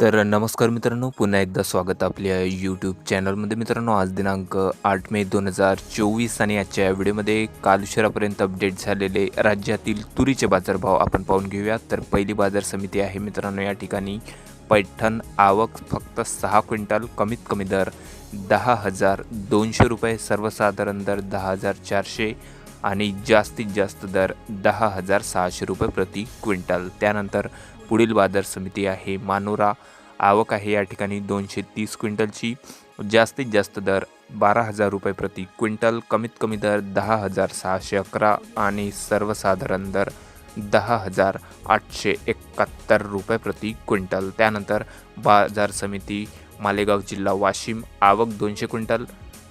तर नमस्कार मित्रांनो पुन्हा एकदा स्वागत आपल्या यूट्यूब चॅनलमध्ये मित्रांनो आज दिनांक आठ मे दोन हजार चोवीस आणि आजच्या या व्हिडिओमध्ये काल उशिरापर्यंत अपडेट झालेले राज्यातील तुरीचे बाजारभाव आपण पाहून घेऊया. तर पहिली बाजार समिती आहे मित्रांनो या ठिकाणी. पैठण आवक फक्त सहा क्विंटल कमीत कमी दर दहा हजार दोनशे रुपये सर्वसाधारण दर दहा हजार चारशे आणि जास्तीत जास्त दर दहा हजार सहाशे रुपये प्रति क्विंटल. त्यानंतर पुढील बाजार समिती आहे मानोरा. आवक आहे या ठिकाणी दोनशे तीस क्विंटलची. जास्तीत जास्त दर बारा हजार रुपये प्रति क्विंटल. कमीत कमी दर दहा हजार सहाशे अकरा आणि सर्वसाधारण दर दहा हजार आठशे एकाहत्तर रुपये प्रति क्विंटल. त्यानंतर बाजार समिती मालेगाव जिल्हा वाशिम. आवक दोनशे क्विंटल.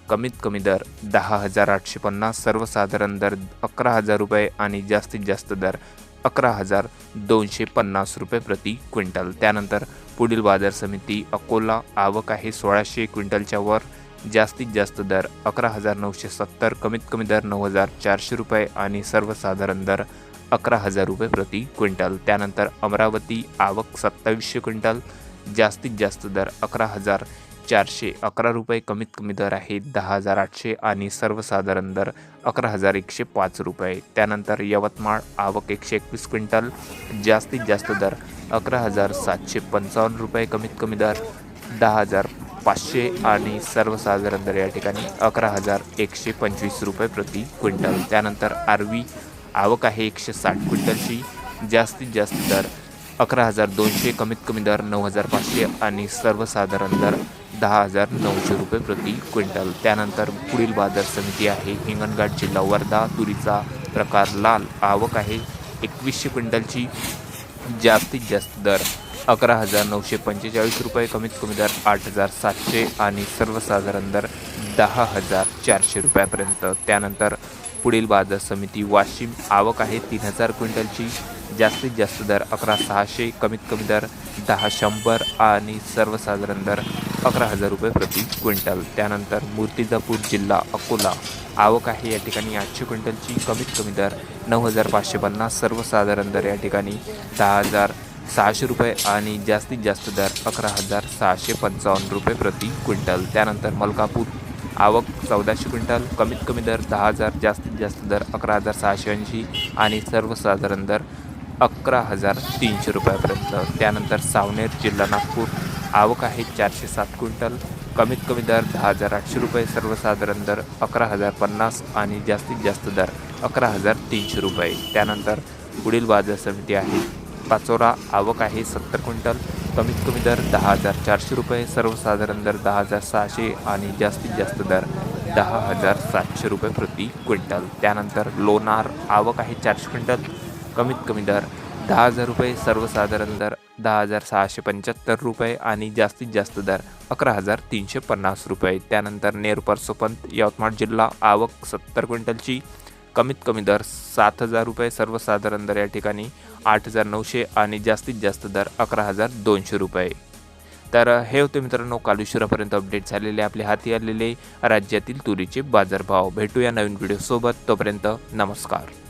कमीत कमी दर दहा हजार आठशे पन्नास सर्वसाधारण दर अकरा हजार रुपये आणि जास्तीत जास्त दर अकरा हजार दोनशे पन्नास रुपये प्रति क्विंटल. त्यानंतर पुढील बाजार समिती अकोला आवक आहे सोळाशे क्विंटलच्या वर. जास्तीत जास्त दर अकरा हजार नऊशे सत्तर कमीत कमी दर नऊ हजार चारशे रुपये आणि सर्वसाधारण दर अकरा हजार रुपये प्रति क्विंटल. त्यानंतर अमरावती आवक सत्तावीसशे क्विंटल जास्तीत जास्त दर अकरा हजार चारशे अकरा रुपये कमीत कमी दर आहे दहा हजार आठशे आणि सर्वसाधारण दर अकरा हजार एकशे पाच रुपये. त्यानंतर यवतमाळ आवक एकशे एकवीस क्विंटल जास्तीत जास्त दर अकरा हजार सातशे पंचावन्न रुपये कमीत कमी दर दहा हजार पाचशे आणि सर्वसाधारण दर या ठिकाणी अकरा हजार एकशे पंचवीस रुपये प्रति क्विंटल. त्यानंतर आरवी आवक आहे एकशे साठ क्विंटलची जास्तीत जास्त दर अकरा हजार दोनशे कमीत कमी दर नऊ हजार पाचशे आणि सर्वसाधारण दर दहा हजार नऊशे रुपये प्रति क्विंटल. त्यानंतर पुढील बाजार समिती आहे. हिंगणघाट जिल्हा वर्धा तुरीचा प्रकार लाल. आवक आहे एकवीसशे क्विंटलची जास्तीत जास्त दर अकरा हजार नऊशे पंचेचाळीस रुपये कमीत कमी दर आठ हजार सातशे आणि सर्वसाधारण दर दहा हजार चारशे रुपयापर्यंत. त्यानंतर पुढील बाजार समिती वाशिम आवक आहे तीन हजार क्विंटलची. जास्तीत जास्त दर अकरा सहाशे कमीत कमी दर दहा शंभर आणि सर्वसाधारण दर अकरा हजार रुपये प्रति क्विंटल. त्यानंतर मूर्तिजापूर जिल्हा अकोला आवक आहे या ठिकाणी आठशे क्विंटलची कमीत कमी दर नऊ हजार पाचशे पन्नास सर्वसाधारण दर या ठिकाणी दहा हजार सहाशे रुपये आणि जास्तीत जास्त दर अकरा हजार सहाशे पंचावन्न रुपये प्रति क्विंटल. त्यानंतर मलकापूर आवक चौदाशे क्विंटल कमीत कमी दर दहा हजार जास्तीत जास्त दर अकरा हजार सहाशे ऐंशी आणि सर्वसाधारण दर अकरा हजार तीनशे रुपयापर्यंत. त्यानंतर सावनेर जिल्हा नागपूर आवक आहे चारशे सात क्विंटल कमीत कमी दर दहा हजार आठशे रुपये सर्वसाधारण दर अकरा हजार पन्नास आणि जास्तीत जास्त दर अकरा हजार तीनशे रुपये. त्यानंतर पुढील बाजार समिती आहे पाचोरा आवक आहे सत्तर क्विंटल. कमीत कमी दर दहा हजार चारशे रुपये सर्वसाधारण दर दहा हजार सहाशे आणि जास्तीत जास्त दर दहा हजार सातशे रुपये प्रति क्विंटल. त्यानंतर लोणार आवक आहे चारशे क्विंटल. कमीत कमी दर दहा हजार रुपये सर्वसाधारण दर दहा हजार सहाशे पंच्याहत्तर रुपये आणि जास्तीत जास्त दर अकरा हजार तीनशे पन्नास रुपये. त्यानंतर नेर परसोपंत यवतमाळ जिल्हा आवक सत्तर क्विंटलची कमीत कमी दर सात हजार रुपये सर्वसाधारण दर या ठिकाणी आठ हजार नऊशे आणि जास्तीत जास्त दर अकरा हजार दोनशे रुपये. तर हे होते मित्रांनो काल उशिरापर्यंत अपडेट झालेले आपले हाती आलेले राज्यातील तुरीचे बाजारभाव. भेटूया नवीन व्हिडिओसोबत तोपर्यंत नमस्कार.